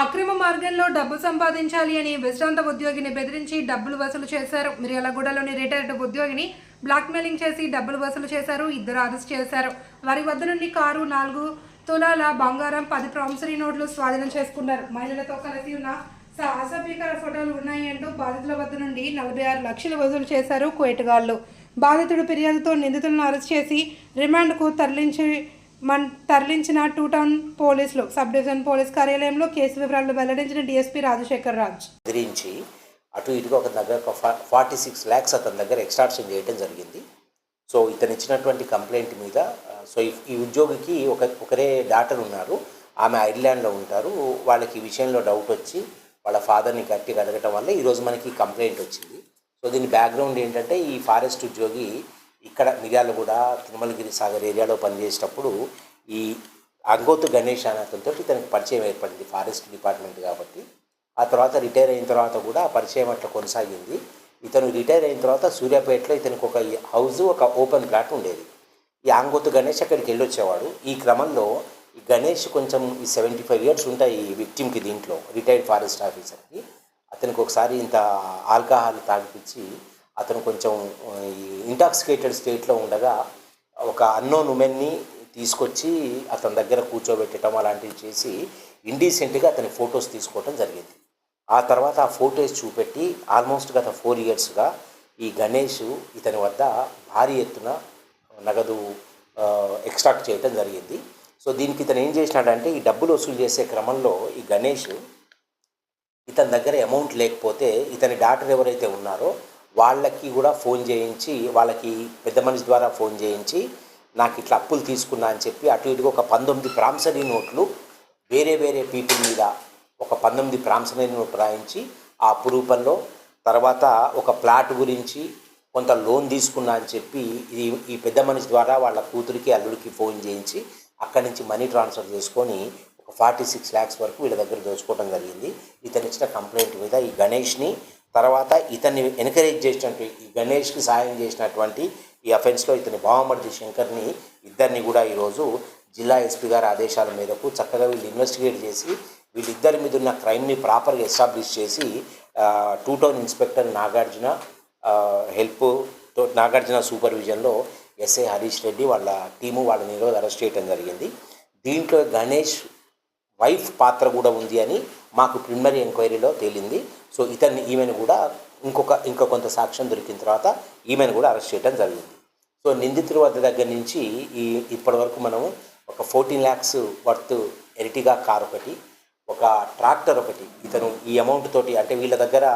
అక్రమ మార్గంలో డబ్బు సంపాదించాలి అని విశ్రాంత ఉద్యోగిని బెదిరించి డబ్బులు వసూలు చేశారు. మిర్యాలగూడలోని రిటైర్డ్ ఉద్యోగిని బ్లాక్మెయిలింగ్ చేసి డబ్బులు వసూలు చేశారు. ఇద్దరు అరెస్ట్ చేశారు. వారి వద్ద నుండి కారు నాలుగు తులాల బంగారం పది ప్రామిసరీ నోట్లు స్వాధీనం చేసుకున్నారు. మహిళలతో కలిసి ఉన్న అసభ్యకర ఫోటోలు ఉన్నాయి అంటూ బాధితుల వద్ద నుండి నలభై ఆరు లక్షలు వసూలు చేశారు కువైట్గాళ్ళు బాధితుడు ఫిర్యాదుతో నిందితులను అరెస్ట్ చేసి రిమాండ్కు తరలించి మన్ తరలించిన టూ టౌన్ పోలీసులు సబ్ డివిజన్ పోలీస్ కార్యాలయంలో కేసు వివరాలు వెల్లడించిన డీఎస్పీ రాజశేఖర్ రాజ్. బెదిరించి అటు ఇటుగా ఒక దగ్గర ఒక ఫార్టీ సిక్స్ ల్యాక్స్ అతని దగ్గర ఎక్స్ట్రాక్షన్ చేయడం జరిగింది. సో ఇతను ఇచ్చినటువంటి కంప్లైంట్ మీద సో ఈ- ఈ ఉద్యోగికి ఒక ఒకరే డాటర్ ఉన్నారు. ఆమె ఐర్లాండ్లో ఉంటారు. వాళ్ళకి ఈ విషయంలో డౌట్ వచ్చి వాళ్ళ ఫాదర్ని గట్టిగా అడగటం వల్ల ఈరోజు మనకి కంప్లైంట్ వచ్చింది. సో దీని బ్యాక్గ్రౌండ్ ఏంటంటే ఈ ఫారెస్ట్ ఉద్యోగి ఇక్కడ మిర్యాలగూడ తిరుమలగిరి సాగర్ ఏరియాలో పనిచేసేటప్పుడు ఈ అంగోతు గణేష్ అనే అతనితో ఇతనికి పరిచయం ఏర్పడింది ఫారెస్ట్ డిపార్ట్మెంట్ కాబట్టి. ఆ తర్వాత రిటైర్ అయిన తర్వాత కూడా ఆ పరిచయం అట్లా కొనసాగింది. ఇతను రిటైర్ అయిన తర్వాత సూర్యాపేటలో ఇతనికి ఒక హౌస్ ఒక ఓపెన్ ప్లాట్ ఉండేది. ఈ ఆంగోతు గణేష్ అక్కడికి వెళ్ళి వచ్చేవాడు ఈ క్రమంలో ఈ గణేష్ కొంచెం ఈ సెవెంటీ ఫైవ్ ఇయర్స్ ఉంటాయి ఈ విక్టిమ్కి దీంట్లో రిటైర్డ్ ఫారెస్ట్ ఆఫీసర్కి. అతనికి ఒకసారి ఇంత ఆల్కహాల్ తాగిపించి అతను కొంచెం ఈ ఇంటాక్సికేటెడ్ స్టేట్లో ఉండగా ఒక అన్నోన్ ఉమెన్ని తీసుకొచ్చి అతని దగ్గర కూర్చోబెట్టడం అలాంటివి చేసి ఇండీసెంట్గా అతని ఫొటోస్ తీసుకోవటం జరిగింది. ఆ తర్వాత ఆ ఫొటోస్ చూపెట్టి ఆల్మోస్ట్ గత ఫోర్ ఇయర్స్గా ఈ గణేష్ ఇతని వద్ద భారీ ఎత్తున నగదు ఎక్స్ట్రాక్ట్ చేయటం జరిగింది. సో దీనికి ఇతను ఏం చేసినాడంటే ఈ డబ్బులు వసూలు చేసే క్రమంలో ఈ గణేష్ ఇతని దగ్గర అమౌంట్ లేకపోతే ఇతని డాక్టర్ ఎవరైతే ఉన్నారో వాళ్ళకి కూడా ఫోన్ చేయించి వాళ్ళకి పెద్ద మనిషి ద్వారా ఫోన్ చేయించి నాకు ఇట్లా అప్పులు తీసుకున్నా అని చెప్పి అటు ఇటుగా ఒక పంతొమ్మిది ప్రాంసరీ నోట్లు వేరే వేరే పీపుల్ మీద ఒక పంతొమ్మిది ప్రాంసరీ నోట్ రాయించి ఆ అప్పు రూపంలో తర్వాత ఒక ప్లాట్ గురించి కొంత లోన్ తీసుకున్నా అని చెప్పి ఇది ఈ పెద్ద మనిషి ద్వారా వాళ్ళ కూతురికి అల్లుడికి ఫోన్ చేయించి అక్కడి నుంచి మనీ ట్రాన్స్ఫర్ చేసుకొని ఒక ఫార్టీ సిక్స్ ల్యాక్స్ వరకు వీళ్ళ దగ్గర దోచుకోవడం జరిగింది. ఇతను ఇచ్చిన కంప్లైంట్ మీద ఈ గణేష్ని తర్వాత ఇతన్ని ఎంకరేజ్ చేసినటువంటి ఈ గణేష్కి సాయం చేసినటువంటి ఈ అఫెన్స్లో ఇతని బావమర్ది శంకర్ని ఇద్దరిని కూడా ఈరోజు జిల్లా ఎస్పీ గారి ఆదేశాల మేరకు చక్కగా వీళ్ళు ఇన్వెస్టిగేట్ చేసి వీళ్ళిద్దరి మీద ఉన్న క్రైమ్ని ప్రాపర్గా ఎస్టాబ్లిష్ చేసి two town inspector Nagarjuna help Nagarjuna సూపర్విజన్లో SI Harish Reddy వాళ్ళ టీము వాళ్ళని ఈరోజు అరెస్ట్ చేయడం జరిగింది. దీంట్లో గణేష్ వైఫ్ పాత్ర కూడా ఉంది అని మాకు ప్రిలిమినరీ ఎంక్వైరీలో తేలింది. సో ఇతన్ని ఈమెను కూడా ఇంకొక ఇంకా కొంత సాక్ష్యం దొరికిన తర్వాత ఈమెను కూడా అరెస్ట్ చేయడం జరిగింది. సో నిందితుల వద్ద దగ్గర నుంచి ఈ ఇప్పటి వరకు మనము ఒక fourteen lakhs worth Ertiga car ఒకటి ఒక ట్రాక్టర్ ఒకటి ఇతను ఈ అమౌంట్ తోటి అంటే వీళ్ళ దగ్గర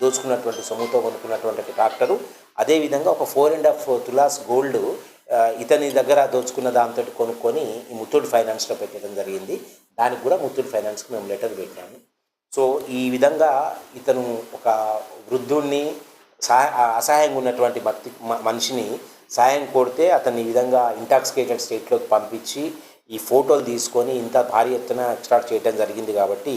దోచుకున్నటువంటి సొమ్ముతో కొనుక్కున్నటువంటి ట్రాక్టరు అదేవిధంగా ఒక four and half tolas gold ఇతని దగ్గర దోచుకున్న దాంతో కొనుక్కొని ఈ ముత్తూట్ ఫైనాన్స్లో పెట్టడం జరిగింది. దానికి కూడా ముత్తూట్ ఫైనాన్స్కి మేము లెటర్ పెట్టాము. సో ఈ విధంగా ఇతను ఒక వృద్ధుణ్ణి సహాయ అసహాయంగా ఉన్నటువంటి భక్తి మనిషిని సహాయం కోరితే అతన్ని ఈ విధంగా ఇంటాక్సికేటెడ్ స్టేట్లోకి పంపించి ఈ ఫోటోలు తీసుకొని ఇంత భారీ ఎత్తున ఎక్స్ట్రాక్ట్ చేయడం జరిగింది కాబట్టి